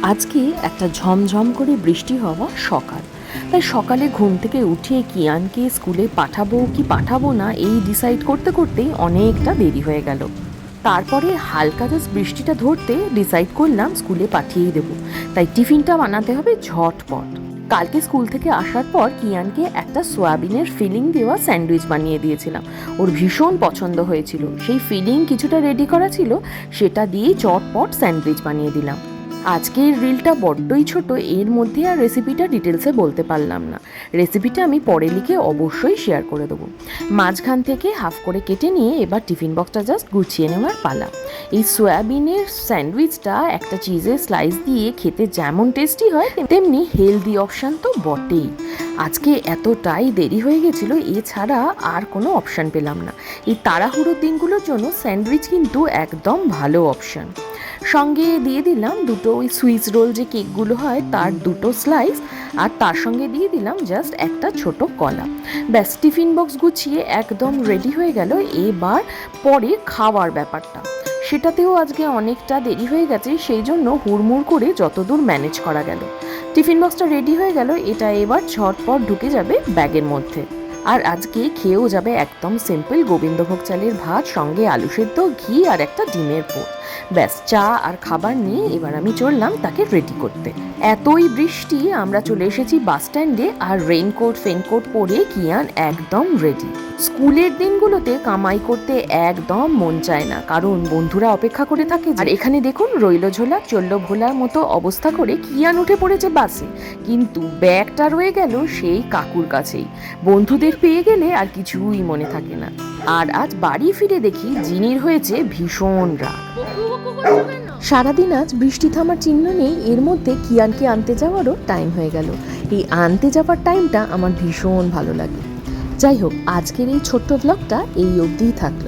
আজকে একটা ঝমঝম করে বৃষ্টি হওয়া সকাল। তাই সকালে ঘুম থেকে উঠে কিয়ানকে স্কুলে পাঠাবো কি পাঠাবো না, এই ডিসাইড করতে করতেই অনেকটা দেরি হয়ে গেল। তারপরে হালকা জাস্ট বৃষ্টিটা ধরতে ডিসাইড করলাম স্কুলে পাঠিয়েই দেবো। তাই টিফিনটা বানাতে হবে ঝটপট। কালকে স্কুল থেকে আসার পর কিয়ানকে একটা সোয়াবিনের ফিলিং দেওয়া স্যান্ডউইচ বানিয়ে দিয়েছিলাম। ওর ভীষণ পছন্দ হয়েছিল। সেই ফিলিং কিছুটা রেডি করা ছিল, সেটা দিয়েই চটপট স্যান্ডউইচ বানিয়ে দিলাম। আজকের রিলটা বড্ডই ছোট, এর মধ্যে আর রেসিপিটা ডিটেলসে বলতে পারলাম না। রেসিপিটা আমি পরে লিখে অবশ্যই শেয়ার করে দেবো। মাঝখান থেকে হাফ করে কেটে নিয়ে এবার টিফিন বক্সটা জাস্ট গুছিয়ে নেওয়ার পালা। এই সয়াবিনের স্যান্ডউইচটা একটা চিজের স্লাইস দিয়ে খেতে যেমন টেস্টি হয়, তেমনি হেলদি অপশান তো বটেই। আজকে এতটাই দেরি হয়ে গেছিল, এছাড়া আর কোনো অপশান পেলাম না। এই তাড়াহুড়োর দিনগুলোর জন্য স্যান্ডউইচ কিন্তু একদম ভালো অপশান সঙ্গে দিয়ে দিলাম দুটো ওই সুইস রোল যে কেকগুলো হয়, তার দুটো স্লাইস আর তার সঙ্গে দিয়ে দিলাম জাস্ট একটা ছোট কলা। ব্যাস, টিফিন বক্স গুছিয়ে একদম রেডি হয়ে গেল। এবার পরে খাওয়ার ব্যাপারটা। সেটাতেও আজকে অনেকটা দেরি হয়ে গেছে, সেই জন্য হুড়মুড় করে যতদূর ম্যানেজ করা গেল। টিফিন বক্সটা রেডি হয়ে গেল, এটা এবার ঝটপট ঢুকে যাবে ব্যাগের মধ্যে। আর আজকে খেয়েও যাবে একদম সিম্পল গোবিন্দভোগ চালের ভাত, সঙ্গে আলু সেদ্ধ, ঘি আর একটা ডিমের পোট ব্যাস, চা আর খাবার নিয়ে এবার আমি চললাম তাকে রেডি করতে। এতই বৃষ্টি, আমরা চলে এসেছি বাস স্ট্যান্ডে আর রেইনকোট ফেনকোট পরে কিয়ান একদম রেডি স্কুলের দিনগুলোতে কামাই করতে একদম মন চায় না, কারণ বন্ধুরা অপেক্ষা করে থাকে আর এখানে দেখুন, রইল ঝোলা, চলল ভোলার মতো অবস্থা করে কিয়ান উঠে পড়েছে বাসে কিন্তু ব্যাগটা রয়ে গেল সেই কাকুর কাছেই। বন্ধুদের পেয়ে গেলে আর কিছুই মনে থাকে না। আর আজ বাড়ি ফিরে দেখি জিনির হয়েছে ভীষণ রাগ। সারাদিন আজ বৃষ্টি থামার চিহ্ন নেই, এর মধ্যে কিয়ানকে আনতে যাওয়ারও টাইম হয়ে গেল। এই আনতে যাওয়ার টাইমটা আমার ভীষণ ভালো লাগে। যাই হোক, আজকের এই ছোট্ট ব্লগটা এই অবধিই থাকল।